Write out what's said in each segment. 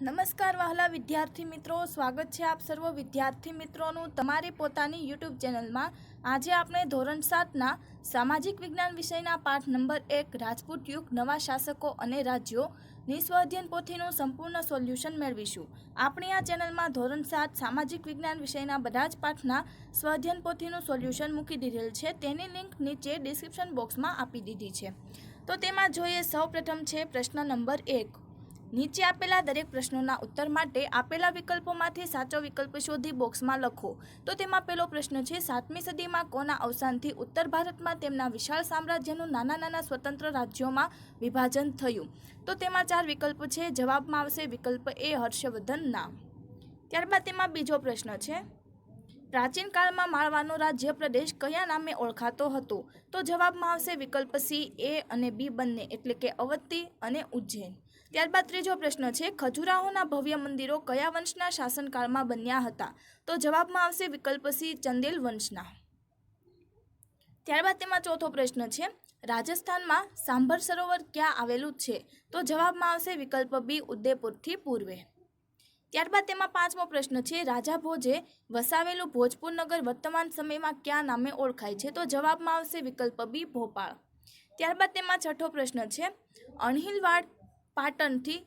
નમસ્કાર વહાલા વિદ્યાર્થી મિત્રો, સ્વાગત છે આપ સર્વ વિદ્યાર્થી મિત્રોનું તમારી પોતાની યુટ્યુબ ચેનલમાં. આજે આપણે ધોરણ સાતના સામાજિક વિજ્ઞાન વિષયના પાઠ નંબર એક, રાજપૂત યુગ, નવા શાસકો અને રાજ્યો નિસ્વઅધ્યયન પોથીનું સંપૂર્ણ સોલ્યુશન મેળવીશું. આપણી આ ચેનલમાં ધોરણ સાત સામાજિક વિજ્ઞાન વિષયના બધા જ પાઠના સ્વઅધ્યયન પોથીનું સોલ્યુશન મૂકી દીધેલ છે. તેની લિંક નીચે ડિસ્ક્રિપ્શન બોક્સમાં આપી દીધી છે. તો તેમાં જોઈએ સૌપ્રથમ છે પ્રશ્ન નંબર એક. નીચે આપેલા દરેક પ્રશ્નોના ઉત્તર માટે આપેલા વિકલ્પોમાંથી સાચો વિકલ્પ શોધી બોક્સમાં લખો. તો તેમાં પહેલો પ્રશ્ન છે, સાતમી સદીમાં કોના અવસાનથી ઉત્તર ભારતમાં તેમના વિશાળ સામ્રાજ્યનું નાના નાના સ્વતંત્ર રાજ્યોમાં વિભાજન થયું? તો તેમાં ચાર વિકલ્પ છે, જવાબમાં આવશે વિકલ્પ એ હર્ષવર્ધનના ત્યારબાદ તેમાં બીજો પ્રશ્ન છે, પ્રાચીન કાળમાં માળવાનો રાજ્ય પ્રદેશ કયા નામે ઓળખાતો હતો? તો જવાબમાં આવશે વિકલ્પ સી, એ અને બી બંને, એટલે કે અવતી અને ઉજ્જૈન. ત્યારબાદ ત્રીજો પ્રશ્ન છે, ખજુરાહોના ભવ્ય મંદિરો કયા વંશના શાસનકાળમાં બન્યા હતા? તો જવાબમાં આવશે વિકલ્પ સી ચંદેલ વંશના. ત્યારબાદ તેમાં ચોથો પ્રશ્ન છે, રાજસ્થાનમાં સાંભર સરોવર ક્યાં આવેલું છે? તો જવાબમાં આવશે વિકલ્પ બી, ઉદયપુરથી પૂર્વે. ત્યારબાદ તેમાં પાંચમો પ્રશ્ન છે રાજા ભોજે વસાવેલું ભોજપુર નગર વર્તમાન સમયમાં ક્યાં નામે ઓળખાય છે? તો જવાબમાં આવશે વિકલ્પ બી, ભોપાળ. ત્યારબાદ તેમાં છઠ્ઠો પ્રશ્ન છે, અણહિલવાડ પાટણથી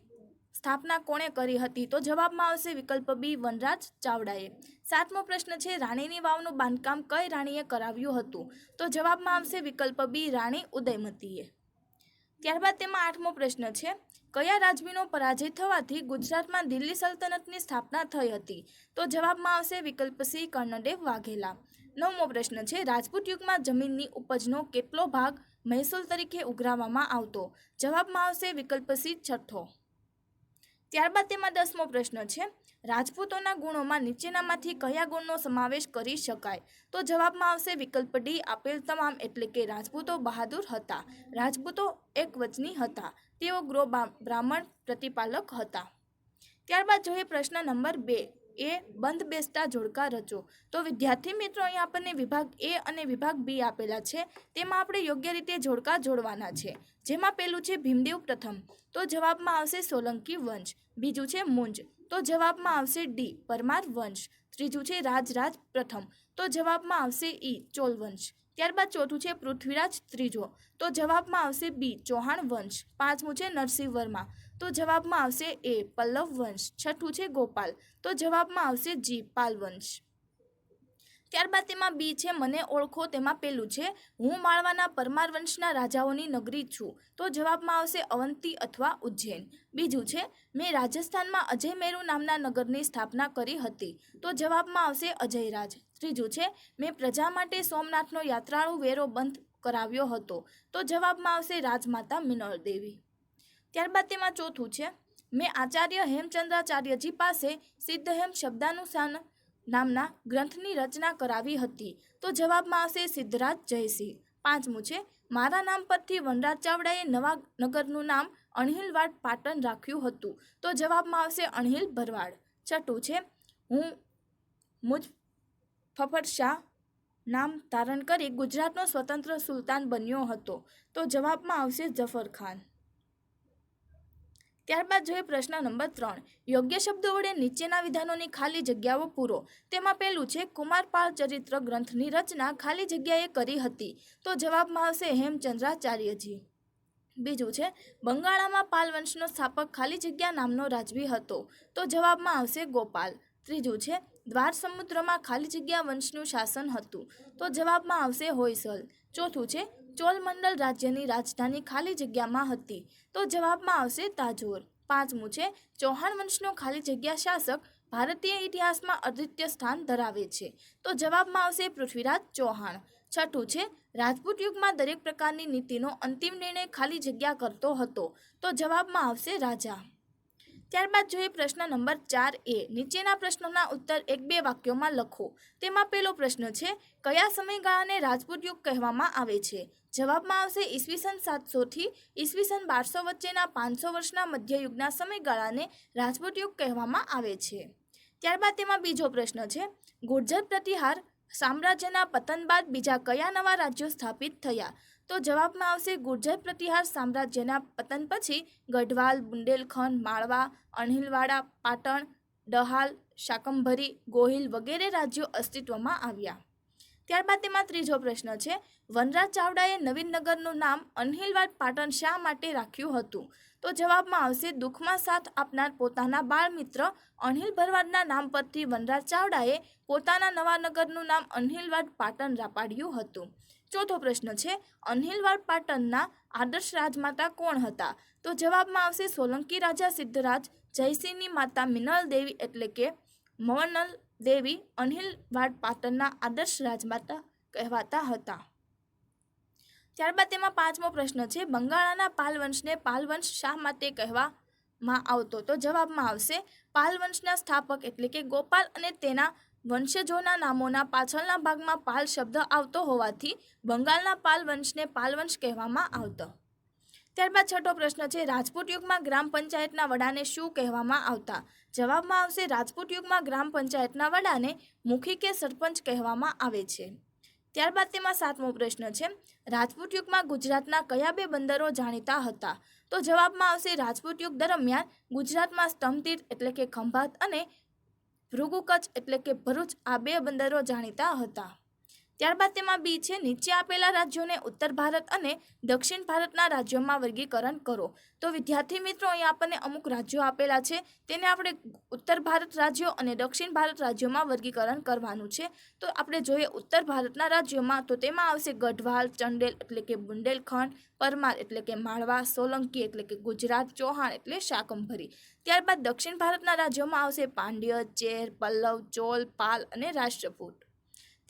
સ્થાપના કોણે કરી હતી? તો જવાબમાં આવશે વિકલ્પ બી, વનરાજ ચાવડાએ. સાતમો પ્રશ્ન છે, રાણીની વાવનું બાંધકામ કઈ રાણીએ કરાવ્યું હતું? તો જવાબમાં આવશે વિકલ્પ બી, રાણી ઉદયમતીએ. ત્યારબાદ તેમાં આઠમો પ્રશ્ન છે, કયા રાજવીનો પરાજય થવાથી ગુજરાતમાં દિલ્હી સલ્તનતની સ્થાપના થઈ હતી? તો જવાબમાં આવશે વિકલ્પ સી, કર્ણદેવ વાઘેલા. નવમો પ્રશ્ન છે, રાજપૂત યુગમાં જમીનની ઉપજનો કેટલો ભાગ મહેસૂલ તરીકે ઉઘરાવવામાં આવતો. જવાબમાં આવશે વિકલ્પ સી છઠ્ઠો. ત્યારબાદ તેમાં દસમો પ્રશ્ન છે. રાજપૂતોના ગુણોમાં નીચેનામાંથી કયા ગુણનો સમાવેશ કરી શકાય? તો જવાબમાં આવશે વિકલ્પ ડી, આપેલ તમામ એટલે કે રાજપૂતો બહાદુર હતા. રાજપૂતો એક વચની હતા. તેઓ ગૃહ બ્રાહ્મણ પ્રતિપાલક હતા. ત્યારબાદ જોઈએ પ્રશ્ન નંબર બે. એ બંધ બેસતા જોડકા રચો. તો વિદ્યાર્થી મિત્રો, અહીં આપણને વિભાગ એ અને વિભાગ બી આપેલા છે. તેમાં આપણે યોગ્ય રીતે જોડકા જોડવાના છે. જેમાં પહેલું છે ભીમદેવ પ્રથમ. તો જવાબમાં આવશે સોલંકી વંશ. બીજું છે મુંજ. તો જવાબમાં આવશે ડી, પરમાર વંશ. ત્રીજું છે રાજરાજ પ્રથમ. તો જવાબમાં આવશે ઈ, ચોલ વંશ. ત્યારબાદ ચોથું છે પૃથ્વીરાજ ત્રીજો. તો જવાબમાં આવશે બી, ચૌહાણ વંશ. પાંચમું છે નરસિંહ વર્મા. તો જવાબમાં આવશે એ, પલ્લવ વંશ. છઠ્ઠું છે ગોપાલ. તો જવાબમાં આવશે જી, પાલ વંશ. ત્યારબાદ તેમાં બી છે, મને ઓળખો તેમાં પેલું છે, હું માળવાના પરમાર વંશના રાજાઓની નગરી છું. તો જવાબમાં આવશે અવંતી અથવા ઉજ્જૈન. બીજું છે, મેં રાજસ્થાનમાં અજય મેરુ નામના નગરની સ્થાપના કરી હતી. તો જવાબમાં આવશે અજયરાજ. ત્રીજું છે, મેં પ્રજા માટે સોમનાથનો યાત્રાળુ વેરો બંધ કરાવ્યો હતો. તો જવાબમાં આવશે રાજમાતા મિનળ દેવી ત્યારબાદ તેમાં ચોથું છે, મેં આચાર્ય હેમચંદ્રાચાર્યજી પાસે સિદ્ધહેમ શબ્દાનુસાન નામના ગ્રંથની રચના કરાવી હતી. તો જવાબમાં આવશે સિદ્ધરાજ જયસિંહ. પાંચમું છે, મારા નામ પરથી વનરાજ ચાવડાએ નવા નગરનું નામ અણહિલવાડ પાટણ રાખ્યું હતું. તો જવાબમાં આવશે અણહિલ ભરવાડ. છઠ્ઠું છે, હું મુજ ફફર શાહ નામ ધારણ કરી ગુજરાતનો સ્વતંત્ર સુલતાન બન્યો હતો. તો જવાબમાં આવશે જફર ખાન. ત્યારબાદ જોઈએ પ્રશ્ન નંબર ત્રણ. યોગ્ય શબ્દો વડે નીચેના વિધાનોની ખાલી જગ્યાઓ પૂરો. તેમાં પહેલું છે કુમારપાળ ચરિત્ર ગ્રંથની રચના ખાલી જગ્યાએ કરી હતી. તો જવાબમાં આવશે હેમચંદ્રાચાર્યજી. બીજું છે, બંગાળામાં પાલ વંશનો સ્થાપક ખાલી જગ્યા નામનો રાજવી હતો. તો જવાબમાં આવશે ગોપાલ. ત્રીજું છે, દ્વાર સમુદ્રમાં ખાલી જગ્યા વંશનું શાસન હતું. તો જવાબમાં આવશે હોયસલ. ચોથું છે ચોલ મંડળ રાજ્યની રાજધાની ખાલી જગ્યામાં હતી. તો જવાબમાં આવશે તાજોર. પાંચમું છે, ચૌહાણ વંશનો ખાલી જગ્યા શાસક ભારતીય ઇતિહાસમાં અદ્વિતીય સ્થાન ધરાવે છે. તો જવાબમાં આવશે પૃથ્વીરાજ ચૌહાણ. છઠ્ઠું છે, રાજપૂત યુગમાં દરેક પ્રકારની નીતિનો અંતિમ નિર્ણય ખાલી જગ્યા કરતો હતો. તો જવાબમાં આવશે રાજા. ત્યારબાદ જોઈએ પ્રશ્ન નંબર ચાર એ. નીચેના પ્રશ્નોના ઉત્તર એક બે વાક્યોમાં લખો. તેમાં પહેલો પ્રશ્ન છે, કયા સમયગાળાને રાજપૂત યુગ કહેવામાં આવે છે? જવાબમાં આવશે ઈસવીસન સાતસોથી ઈસવીસન બારસો વચ્ચેના પાંચસો વર્ષના મધ્યયુગના સમયગાળાને રાજપૂત યુગ કહેવામાં આવે છે. ત્યારબાદ તેમાં બીજો પ્રશ્ન છે, ગુર્જર પ્રતિહાર સામ્રાજ્યના પતન બાદ બીજા કયા નવા રાજ્યો સ્થાપિત થયા? તો જવાબમાં આવશે ગુર્જર પ્રતિહાર સામ્રાજ્યના પતન પછી ગઢવાલ, બુંદેલખંડ, માળવા, અણહિલવાડા, પાટણ, ડહાલ, શાકંભરી, ગોહિલ વગેરે રાજ્યો અસ્તિત્વમાં આવ્યા. ત્યારબાદ તેમાં ત્રીજો પ્રશ્ન છે. વનરાજ ચાવડાએ નવીનનગરનું નામ અનહિલવાડ પાટણ શા માટે રાખ્યું હતું? તો જવાબમાં આવશે, દુઃખમાં સાથ આપનાર પોતાના બાળમિત્ર અણહિલ ભરવાડના નામ પરથી વનરાજ ચાવડાએ પોતાના નવા નગરનું નામ અનહિલવાડ પાટણ રાપાડ્યું હતું. ચોથો પ્રશ્ન છે અનહિલવાડ પાટણના આદર્શ રાજમાતા કોણ હતા? તો જવાબમાં આવશે સોલંકી રાજા સિદ્ધરાજ, જયસિંહની માતા મિનલ દેવી એટલે કે મવનલ દેવી અનહિલવાડ પાટણના આદર્શ રાજમાતા કહેવાતા હતા. ત્યારબાદ તેમાં પાંચમો પ્રશ્ન છે, બંગાળાના પાલવંશને પાલવંશ શા માટે કહેવામાં આવતો? તો જવાબમાં આવશે, પાલવંશના સ્થાપક એટલે કે ગોપાલ અને તેના વંશજોના નામોના પાછળના ભાગમાં પાલ શબ્દ આવતો હોવાથી બંગાળના પાલવંશને પાલવંશ કહેવામાં આવતો. ત્યારબાદ છઠ્ઠો પ્રશ્ન છે, રાજપૂત યુગમાં ગ્રામ પંચાયતના વડાને શું કહેવામાં આવતા? જવાબમાં આવશે, રાજપૂત યુગમાં ગ્રામ પંચાયતના વડાને મુખી કે સરપંચ કહેવામાં આવે છે. ત્યારબાદ તેમાં સાતમો પ્રશ્ન છે, રાજપૂત યુગમાં ગુજરાતના કયા બે બંદરો જાણીતા હતા? તો જવાબમાં આવશે, રાજપૂત યુગ દરમિયાન ગુજરાતમાં સ્તંભતીર્થ એટલે કે ખંભાત અને ભૃગુકચ્છ એટલે કે ભરૂચ આ બે બંદરો જાણીતા હતા. ત્યારબાદ તેમાં બી છે, નીચે આપેલા રાજ્યોને ઉત્તર ભારત અને દક્ષિણ ભારતના રાજ્યોમાં વર્ગીકરણ કરો. તો વિદ્યાર્થી મિત્રો, અહીંયા આપણને અમુક રાજ્યો આપેલા છે, તેને આપણે ઉત્તર ભારત રાજ્યો અને દક્ષિણ ભારત રાજ્યોમાં વર્ગીકરણ કરવાનું છે. તો આપણે જોઈએ ઉત્તર ભારતના રાજ્યોમાં, તો તેમાં આવશે ગઢવાલ, ચંડેલ એટલે કે બુંદેલખંડ પરમાર એટલે કે માળવા, સોલંકી એટલે કે ગુજરાત, ચૌહાણ એટલે શાકંભરી. ત્યારબાદ દક્ષિણ ભારતના રાજ્યોમાં આવશે પાંડ્ય, ચેર, પલ્લવ, ચોલ, પાલ અને રાષ્ટ્રકૂટ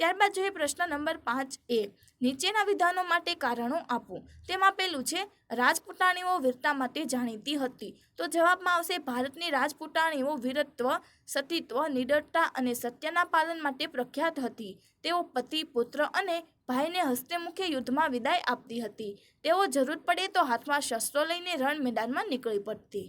ત્યારબાદ જોઈએ પ્રશ્ન નંબર પાંચ એ. નીચેના વિધાનો માટે કારણો આપો. તેમાં પેલું છે રાજપૂતાણીઓ વીરતા માટે જાણીતી હતી. તો જવાબમાં આવશે, ભારતની રાજપૂતાણીઓ વીરત્વ, સતીત્વ, નિડરતા અને સત્યના પાલન માટે પ્રખ્યાત હતી. તેઓ પતિ, પુત્ર અને ભાઈને હસ્તે મુખે યુદ્ધમાં વિદાય આપતી હતી. તેઓ જરૂર પડે તો હાથમાં શસ્ત્રો લઈને રણ મેદાનમાં નીકળી પડતી.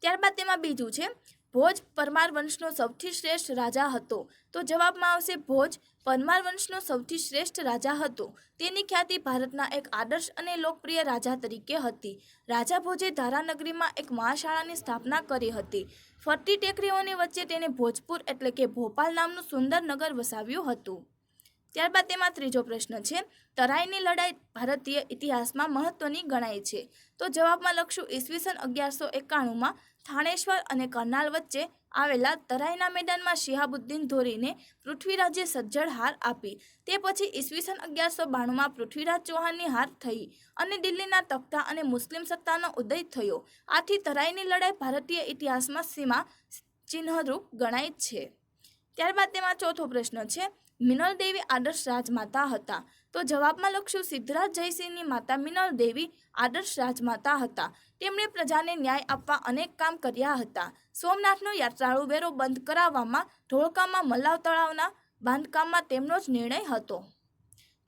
ત્યારબાદ તેમાં બીજું છે ભોજ પરમાર વંશનો સૌથી શ્રેષ્ઠ રાજા હતો. તો જવાબમાં આવશે ભોજ પરમાર વંશનો સૌથી શ્રેષ્ઠ રાજા હતો. તેની ખ્યાતિ ભારતના એક આદર્શ અને લોકપ્રિય રાજા તરીકે હતી. રાજા ભોજે ધારાનગરીમાં એક મહાશાળાની સ્થાપના કરી હતી. ફરતી ટેકરીઓની વચ્ચે તેને ભોજપુર એટલે કે ભોપાલ નામનું સુંદર નગર વસાવ્યું હતું. ત્યારબાદ તેમાં ત્રીજો પ્રશ્ન છે, તરાઈની લડાઈ ભારતીય ઇતિહાસમાં મહત્વની ગણાય છે. તો જવાબમાં લખશું ઈસવીસન અગિયારસો એકાણુંમાં થાણેશ્વર અને કરનાલ વચ્ચે આવેલા તરાઈના મેદાનમાં શિહાબુદ્દીન ધોરીને પૃથ્વીરાજે સજ્જડ હાર આપી. તે પછી ઈસવીસન અગિયારસો બાણુંમાં પૃથ્વીરાજ ચૌહાણની હાર થઈ અને દિલ્હીના તખ્તા અને મુસ્લિમ સત્તાનો ઉદય થયો. આથી તરાઈની લડાઈ ભારતીય ઇતિહાસમાં સીમા ચિહ્નરૂપ ગણાય છે. ત્યારબાદ તેમાં ચોથો પ્રશ્ન છે, મિનલ દેવી આદર્શ રાજમાતા હતા. તો જવાબમાં લખશું, સિદ્ધરાજ જયસિંહની માતા મિનલ દેવી આદર્શ રાજમાતા હતા. તેમણે પ્રજાને ન્યાય આપવા અનેક કામ કર્યા હતા. સોમનાથનો યાત્રાળુ વેરો બંધ કરાવવામાં ધોળકામાં મલ્લાવ તળાવના બાંધકામમાં તેમનો જ નિર્ણય હતો.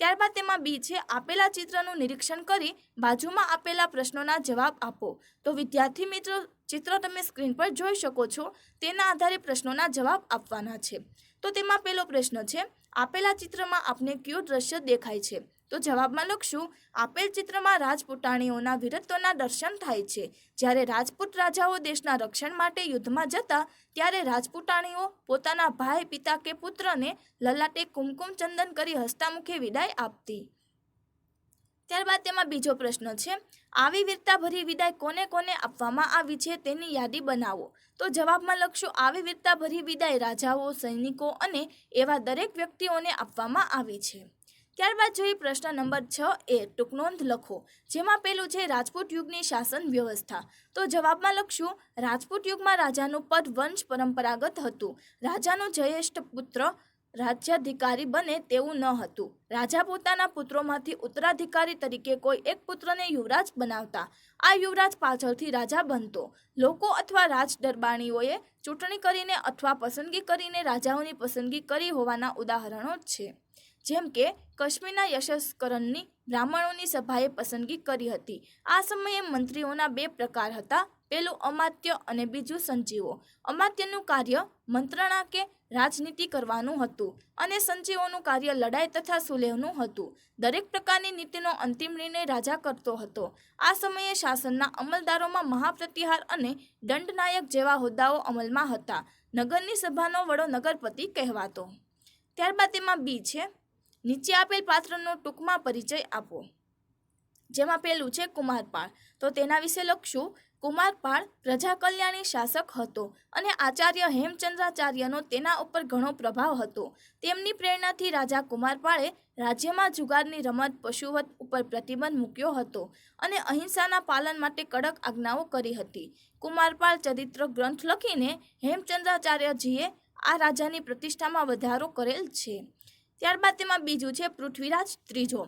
ત્યારબાદ તેમાં બી છે, આપેલા ચિત્રનું નિરીક્ષણ કરી બાજુમાં આપેલા પ્રશ્નોના જવાબ આપો. તો વિદ્યાર્થી મિત્રો, ચિત્ર તમે સ્ક્રીન પર જોઈ શકો છો. તેના આધારે પ્રશ્નોના જવાબ આપવાના છે. તો તેમાં પહેલો પ્રશ્ન છે આપેલા ચિત્રમાં આપને કયું દ્રશ્ય દેખાય છે? તો જવાબમાં લખશું, આપેલ ચિત્રમાં રાજપૂતાણીઓના વીરત્વના દર્શન થાય છે. જ્યારે રાજપૂત રાજાઓ દેશના રક્ષણ માટે યુદ્ધમાં જતા, ત્યારે રાજપૂતાણીઓ પોતાના ભાઈ, પિતા કે પુત્રને લલાટે કુમકુમ ચંદન કરી હસ્તામુખે વિદાય આપતી. ત્યારબાદ તેમાં બીજો પ્રશ્ન છે, આવી વીરતાભરી વિદાય કોને કોને આપવામાં આવી છે તેની યાદી બનાવો. તો જવાબમાં લખશું, આવી વીરતાભરી વિદાય રાજાઓ, સૈનિકો અને એવા દરેક વ્યક્તિઓને આપવામાં આવી છે. ત્યારબાદ જોઈએ પ્રશ્ન નંબર છ એ ટૂંકનોંધ લખો, જેમાં પેલું છે રાજપૂત યુગની શાસન વ્યવસ્થા. તો જવાબમાં લખશું, રાજપૂત યુગમાં રાજાનું પદ વંશ પરંપરાગત હતું. રાજાનો જયેષ્ઠ પુત્ર રાજ્યાધિકારી બને તેવું ન હતું. રાજા પોતાના પુત્રોમાંથી ઉત્તરાધિકારી તરીકે કોઈ એક પુત્રને યુવરાજ બનાવતા આ યુવરાજ પાછળથી રાજા બનતો. લોકો અથવા રાજ દરબાણીઓએ ચૂંટણી કરીને અથવા પસંદગી કરીને રાજાઓની પસંદગી કરી હોવાના ઉદાહરણો છે. જેમ કે, કાશ્મીરના યશસ્કરણની બ્રાહ્મણોની સભાએ પસંદગી કરી હતી. આ સમયે મંત્રીઓના બે પ્રકાર હતા. પેલું અમાત્ય અને બીજું સંજીવો. અમાત્યનું કાર્ય મંત્રણા કે રાજનીતિ કરવાનું હતું અને સંજીવોનું કાર્ય લડાઈ તથા સુલેહનું હતું. દરેક પ્રકારની નીતિનો અંતિમ નિર્ણય રાજા કરતો હતો. આ સમયે શાસનના અમલદારોમાં મહાપ્રતિહાર અને દંડનાયક જેવા હોદ્દાઓ અમલમાં હતા. નગરની સભાનો વડો નગરપતિ કહેવાતો. ત્યારબાદ તેમાં બી છે. નીચે આપેલ પાત્રનો ટૂંકમાં પરિચય આપો. જેમાં પેલું છે કુમારપાળ. તો તેના વિશે લખશું. કુમારપાળ પ્રજા કલ્યાણી શાસક હતો અને આચાર્ય હેમચંદ્રાચાર્યનો તેના ઉપર ઘણો પ્રભાવ હતો. તેમની પ્રેરણાથી રાજા કુમારપાળે રાજ્યમાં જુગારની રમત, પશુવત ઉપર પ્રતિબંધ મૂક્યો હતો અને અહિંસાના પાલન માટે કડક આજ્ઞાઓ કરી હતી. કુમારપાળ ચરિત્ર ગ્રંથ લખીને હેમચંદ્રાચાર્યજીએ આ રાજાની પ્રતિષ્ઠામાં વધારો કરેલ છે. ત્યારબાદ તેમાં બીજું છે પૃથ્વીરાજ ત્રીજો.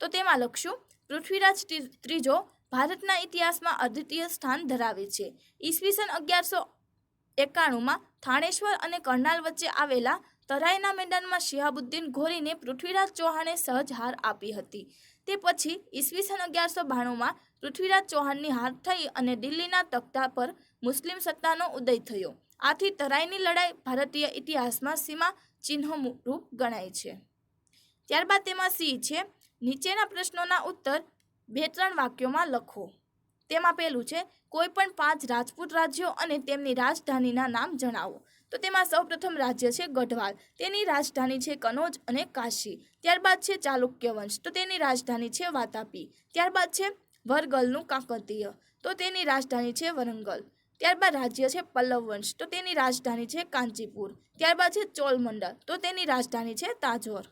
તો તેમાં લખશું, પૃથ્વીરાજ ત્રી- ત્રીજો ભારતના ઇતિહાસમાં અદ્વિતીય સ્થાન ધરાવે છે. ઈસવીસન અગિયારસો એકાણુંમાં થાણેશ્વર અને કરનાલ વચ્ચે આવેલા તરાઈના મેદાનમાં શિહાબુદ્દીન ઘોરીને પૃથ્વીરાજ ચૌહાણે સહજ હાર આપી હતી. તે પછી ઈસવીસન અગિયારસો બાણુંમાં પૃથ્વીરાજ ચૌહાણની હાર થઈ અને દિલ્હીના તખ્તા પર મુસ્લિમ સત્તાનો ઉદય થયો. આથી તરાઈની લડાઈ ભારતીય ઇતિહાસમાં સીમા ચિહ્ન રૂપ ગણાય છે. ત્યારબાદ તેમાં સી છે. નીચેના પ્રશ્નોના ઉત્તર બે ત્રણ વાક્યોમાં લખો. તેમાં પહેલું છે કોઈ પણ પાંચ રાજપૂત રાજ્યો અને તેમની રાજધાનીના નામ જણાવો. તો તેમાં સૌપ્રથમ રાજ્ય છે ગઢવાલ. તેની રાજધાની છે કનોજ અને કાશી. ત્યારબાદ છે ચાલુક્ય વંશ તો તેની રાજધાની છે વાતાપી. ત્યારબાદ છે વરગલનું કાકતીય તો તેની રાજધાની છે વરંગલ. ત્યારબાદ રાજ્ય છે પલ્લવ વંશ તો તેની રાજધાની છે કાંચીપુર ત્યારબાદ છે ચોલમંડળ તો તેની રાજધાની છે તાજોર.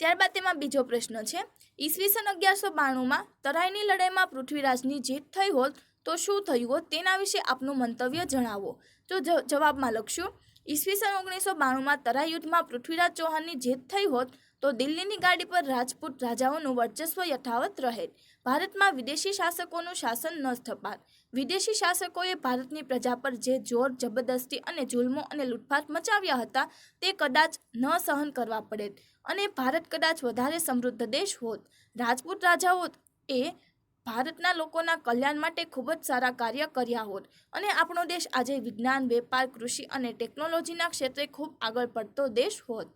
ત્યારબાદ તેમાં બીજો પ્રશ્ન છે ઈસવીસન અગિયારસો બાણુંમાં તરાઈની લડાઈમાં પૃથ્વીરાજની જીત થઈ હોત તો શું થયું હોત તેના વિશે આપનું મંતવ્ય જણાવો. તો જવાબમાં લખશું. ઈસવીસન ઓગણીસો બાણુંમાં તરાઈ યુદ્ધમાં પૃથ્વીરાજ ચૌહાણની જીત થઈ હોત તો દિલ્હીની ગાડી પર રાજપૂત રાજાઓનું વર્ચસ્વ યથાવત રહે. ભારતમાં વિદેશી શાસકોનું શાસન ન સ્થપાત વિદેશી શાસકોએ ભારતની પ્રજા પર જે જોર, જબરદસ્તી અને જુલ્મો અને લૂંટફાટ મચાવ્યા હતા તે કદાચ ન સહન કરવા પડે. અને ભારત કદાચ વધારે સમૃદ્ધ દેશ હોત. રાજપૂત રાજાઓ એ ભારતના લોકોના કલ્યાણ માટે ખૂબ જ સારા કાર્ય કર્યા હોત અને આપણો દેશ આજે વિજ્ઞાન, વેપાર, કૃષિ અને ટેકનોલોજીના ક્ષેત્રે ખૂબ આગળ પડતો દેશ હોત.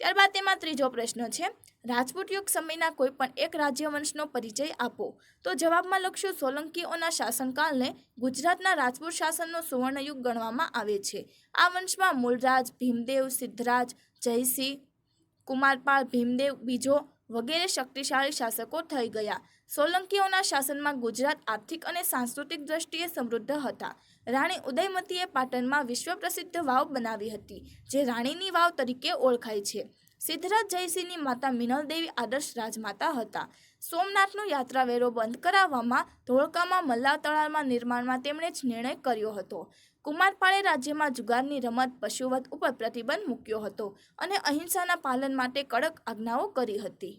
ત્યારબાદ તેમાં ત્રીજો પ્રશ્ન છે, રાજપૂત યુગ સમયના કોઈ પણ એક રાજ્યવંશનો પરિચય આપો. તો જવાબમાં લખશું, સોલંકીઓના શાસનકાળને ગુજરાતના રાજપૂત શાસનનો સુવર્ણયુગ ગણવામાં આવે છે. આ વંશમાં મૂળરાજ, ભીમદેવ, સિદ્ધરાજ, જયસિંહ કુમારપાળ ભીમદેવ બીજો વગેરે શક્તિશાળી શાસકો થઈ ગયા. સોલંકીઓના શાસનમાં ગુજરાત આર્થિક અને સાંસ્કૃતિક દ્રષ્ટિએ સમૃદ્ધ હતા. રાણી ઉદયમતીએ પાટણમાં વિશ્વ પ્રસિદ્ધ વાવ બનાવી હતી, જે રાણીની વાવ તરીકે ઓળખાય છે. સિદ્ધરાજ જયસિંહની માતા મિનલદેવી આદર્શ રાજમાતા હતા. સોમનાથનો યાત્રાવેરો બંધ કરાવવામાં ધોળકામાં મલ્લા તળાવમાં નિર્માણમાં તેમણે જ નિર્ણય કર્યો હતો. કુમારપાળે રાજ્યમાં જુગારની રમત, પશુવત ઉપર પ્રતિબંધ મૂક્યો હતો અને અહિંસાના પાલન માટે કડક આજ્ઞાઓ કરી હતી.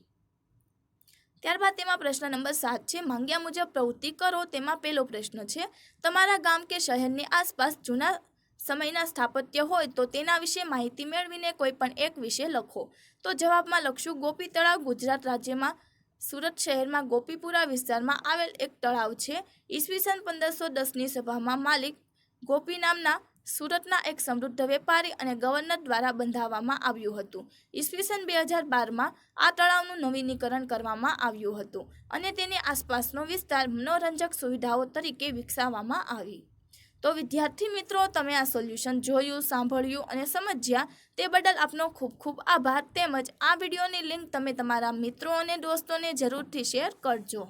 ત્યારબાદ તેમાં પ્રશ્ન નંબર સાત છે, માંગ્યા મુજબ પ્રવૃત્તિ કરો. તેમાં પહેલો પ્રશ્ન છે, તમારા ગામ કે શહેરની આસપાસ જૂના સમયના સ્થાપત્ય હોય તો તેના વિશે માહિતી મેળવીને કોઈ પણ એક વિશે લખો. તો જવાબમાં લખશું, ગોપી તળાવ, ગુજરાત રાજ્યમાં સુરત શહેરમાં ગોપીપુરા વિસ્તારમાં આવેલ એક તળાવ છે. ઈસવીસન પંદરસો દસની સભામાં માલિક ગોપી નામના સુરતના એક સમૃદ્ધ વેપારી અને ગવર્નર દ્વારા બંધાવવામાં આવ્યું હતું. ઈસવીસન બે હજાર બારમાં આ તળાવનું નવીનીકરણ કરવામાં આવ્યું હતું અને તેની આસપાસનો વિસ્તાર મનોરંજક સુવિધાઓ તરીકે વિકસાવવામાં આવી. તો વિદ્યાર્થી મિત્રો, તમે આ સોલ્યુશન જોયું, સાંભળ્યું અને સમજ્યા તે બદલ આપનો ખૂબ ખૂબ આભાર. તેમજ આ વિડીયોની લિંક તમે તમારા મિત્રો અને દોસ્તોને જરૂરથી શેર કરજો.